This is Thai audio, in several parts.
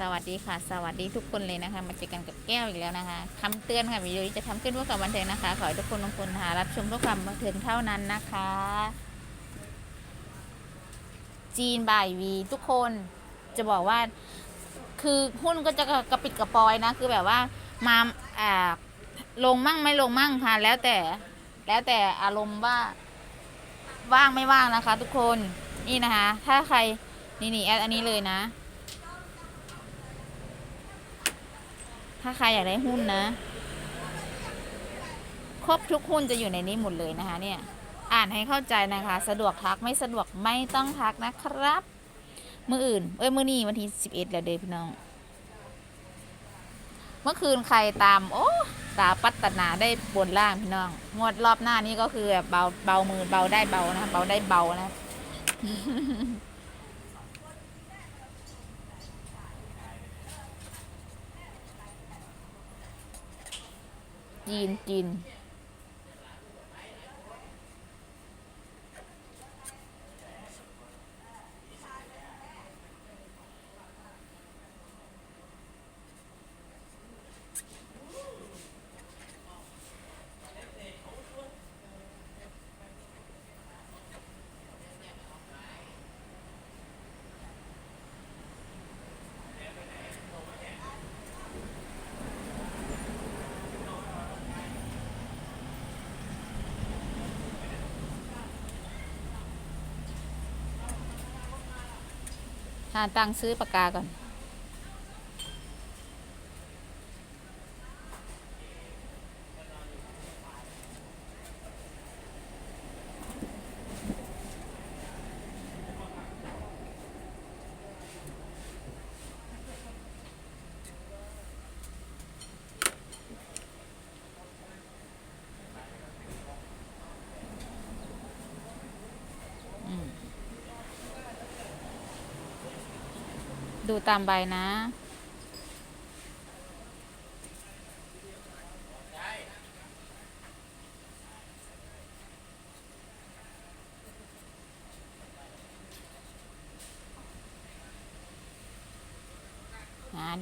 สวัสดีค่ะ สวัสดีทุกคนเลยนะคะ มาเจอกันกับแก้วอีกแล้วนะคะคำเตือนค่ะวิดีโอนี้จะทำขึ้นเพื่อความบันเทิงนะคะ ขอให้ทุกคนทุกคนหารับชมเพื่อความบันเทิงเท่านั้นนะคะ จีนบ่ายวีทุกคนจะบอกว่า คือหุ้นก็จะกระปิดกระปอยนะ คือแบบว่ามาอ่าลงมั่งไม่ลงมั่งค่ะแล้วแต่ แล้วแต่อารมณ์ว่าว่างไม่ว่างนะคะ ทุกคนนี่นะคะ ถ้าใครนี่นี่แอดอันนี้เลยนะ ถ้าใครอยากได้หุ้นนะ ครบทุกหุ้นจะอยู่ในนี้หมดเลยนะคะ เนี่ย อ่านให้เข้าใจนะคะ สะดวกทักไม่สะดวกไม่ต้องทักนะครับ มืออื่น เอ้ย มือนี้วันที่สิบเอ็ดแล้วเด้พี่น้อง เมื่อคืนใครตาม โอ้ตาปัตตนาได้บนล่างพี่น้อง งวดรอบหน้านี้ก็คือแบบเบาเบามือเบาได้เบานะ เบาได้เบานะ จีนจีน หาตังค์ซื้อปากกาก่อน ดูตามใบนะ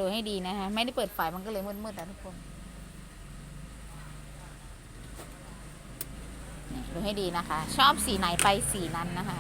ดูให้ดีนะคะ ไม่ได้เปิดไฟมันก็เลยมืดๆนะทุกคนดูให้ดีนะคะ ชอบสีไหนไปสีนั้นนะคะ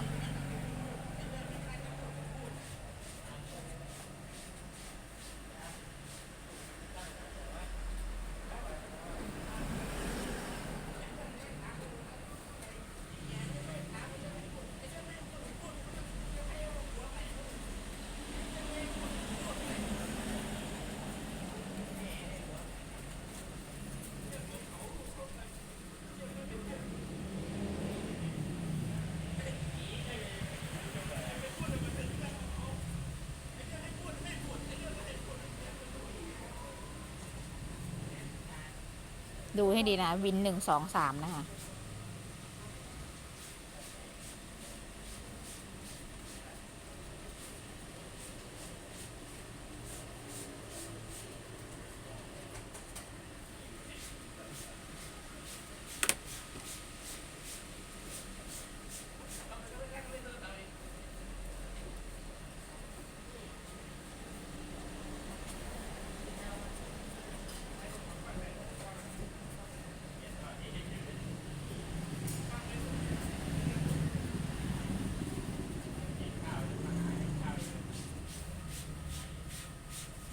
ดูให้ดีนะ วินหนึ่งสองสามนะคะ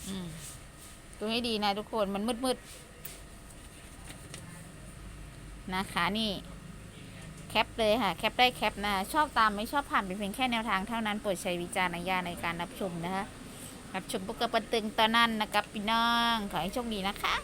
อืม ดูให้ดีนะทุกคนมันมืดๆนะคะนี่แคปเลยค่ะ แคปได้แคปนะ ชอบตามไม่ชอบผ่านเป็นเพียงแค่แนวทางเท่านั้นโปรดใช้วิจารณญาณในการรับชมนะคะรับชมพวกกระปันตึงตอนนั้นนะครับพี่น้องขอให้โชคดีนะคะ